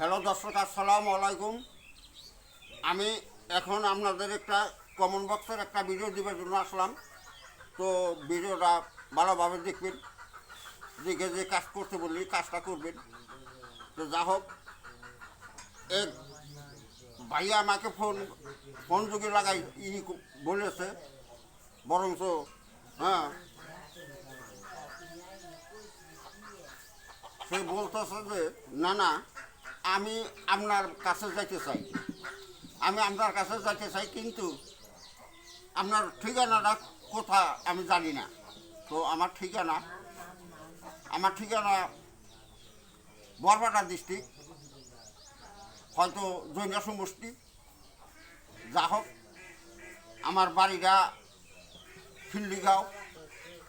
Hello দর্শক, আসসালামু আলাইকুম। আমি এখন আপনাদের একটা কমন বক্সের একটা ভিডিও দেওয়ার জন্য আসলাম। তো ভিডিওটা ভালোভাবে দেখবেন, দেখে যে কাজ করতে বললি, কাজটা করবেন। তো যা হোক, এক ভাইয়া আমাকে ফোন ফোন যুগে লাগাই, ই বলেছে, বরঞ্চ হ্যাঁ। সে বলতেছে যে, না না আমি আপনার কাছে যাইতে চাই। আমি আপনার কাছে যাইতে চাই, কিন্তু আপনার ঠিকানাটা কোথা আমি জানি না। তো আমার ঠিকানা আমার ঠিকানা বরপাটা ডিস্ট্রিক্ট, হয়তো জৈন সমষ্টি। যা হোক, আমার বাড়িটা খিল্লিগাঁও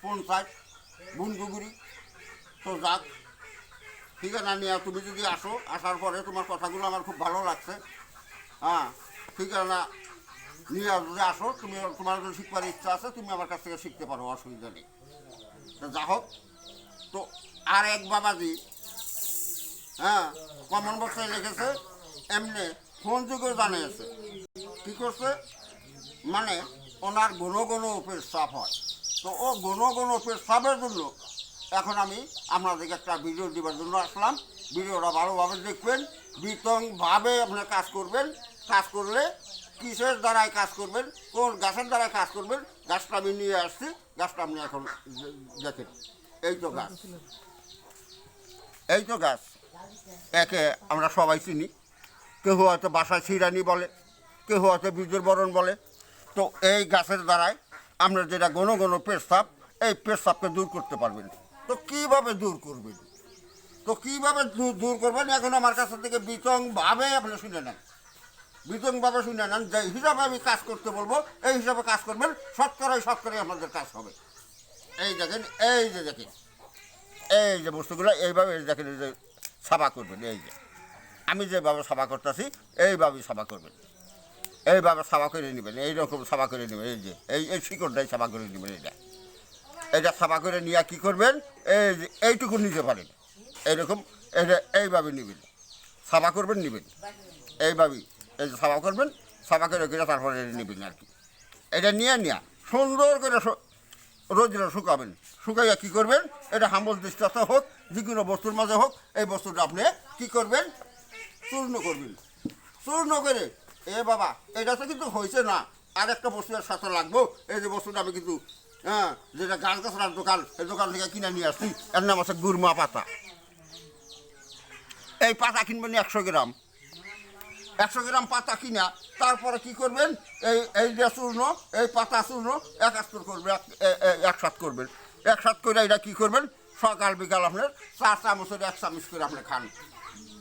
পঞ্চায়েত বুনগুগুড়ি তো যাক ঠিকানা নিয়ে তুমি যদি আসো, আসার পরে তোমার কথাগুলো আমার খুব ভালো লাগছে। হ্যাঁ ঠিকানা নিয়ে যদি আসো, তুমি, তোমার যদি শিখবার ইচ্ছা আছে, তুমি আমার কাছ থেকে শিখতে পারো, অসুবিধা নেই। যা হোক, তো আর এক বাবাজি হ্যাঁ কমন বক্সে লিখেছে, এমনি ফোন যুগেও জানিয়েছে। কী করছে? মানে ওনার ঘন ঘন পেশাব হয়। তো ও ঘন ঘন পেশাবের জন্য এখন আমি আপনাদেরকে একটা ভিডিও দেওয়ার জন্য আসলাম। ভিডিওটা ভালোভাবে দেখবেন, বিতংভাবে আপনার কাজ করবেন। কাজ করলে কিসের দ্বারায় কাজ করবেন, কোন গাছের দ্বারায় কাজ করবেন, গাছটা আমি নিয়ে আসছি, গাছটা আপনি এখন দেখেন। এই তো গাছ। এই তো গাছ। একে আমরা সবাই চিনি। কেউ হয়তো বাসায় ছিরানি বলে কেউ হয়তো বীজের বরণ বলে। তো এই গাছের দ্বারাই আমরা যেটা ঘন ঘন পেশাব, এই পেশাবকে দূর করতে পারবেন। তো কীভাবে দূর করবেন? তো কীভাবে দূর করবেন? এখন আমার কাছ থেকে বিতংভাবে আপনি শুনে নেন। বিতংভাবে শুনে নেন যে হিসাবে আমি কাজ করতে বলব, এই হিসাবে কাজ করবেন শতকরাই শতকরাই আপনাদের কাজ হবে। এই দেখেন, এই যে দেখেন, এই যে বস্তুগুলো, এইভাবে এই দেখেন, এই যে সাফা করবেন, এই যে। আমি যেভাবে সাফা করতেছি, এইভাবেই সাফা করবেন। এইভাবে সাফা করে নেবেন, এইরকম সাফা করে নেবেন, এই যে, এই এই শিকড়টাই সাফা করে নেবেন এইটা এটা সাফা করে নিয়ে কী করবেন? এই এইটুকু নিতে পারেন। এইরকম এটা এইভাবে নেবেন। সাফা করবেন, নেবেন। এইভাবেই এই যে সাফা করবেন সাফা করে করে তারপরে নেবেন আর কি। এটা নিয়ে নিয়ে সুন্দর করে রোদ্রে শুকাবেন। শুকাইয়া কী করবেন? এটা হাম্বল দৃষ্টাতে হোক, যে কোনো বস্তুর মাঝে হোক, এই বস্তুটা আপনি কী করবেন? চূর্ণ করবেন। চূর্ণ করে, এ বাবা, এটা তো কিন্তু হয়েছে না। আর একটা বস্তু সাথে লাগবো। এই যে বস্তুটা আমি কিন্তু হ্যাঁ যেটা গাছ গাছড়ার দোকান, এই দোকান থেকে কিনে নিয়ে আসছি, এর নাম আছে গুরমা পাতা। এই পাতা কিনবেন একশো গ্রাম। একশো গ্রাম পাতা কিনা, তারপরে কি করবেন, এই এই যে চূর্ণ, এই পাতা চূর্ণ একাত্তর করবেন একসাথ করবেন। একসাথ করে এটা কি করবেন, সকাল বিকাল আপনার চার চামচের এক চামচ করে আপনি খান।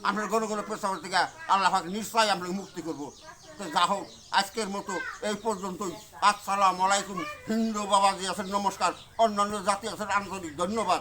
আপনার কোনো প্রস্তাব থেকে আল্লাহ নিশ্চয়ই আপনাকে মুক্তি করব। তো যা হোক, আজকের মতো এই পর্যন্তই। আসসালাম আলাইকুম। হিন্দু বাবাজি আছেন, নমস্কার। অন্যান্য জাতি আছেন, আন্তরিক ধন্যবাদ।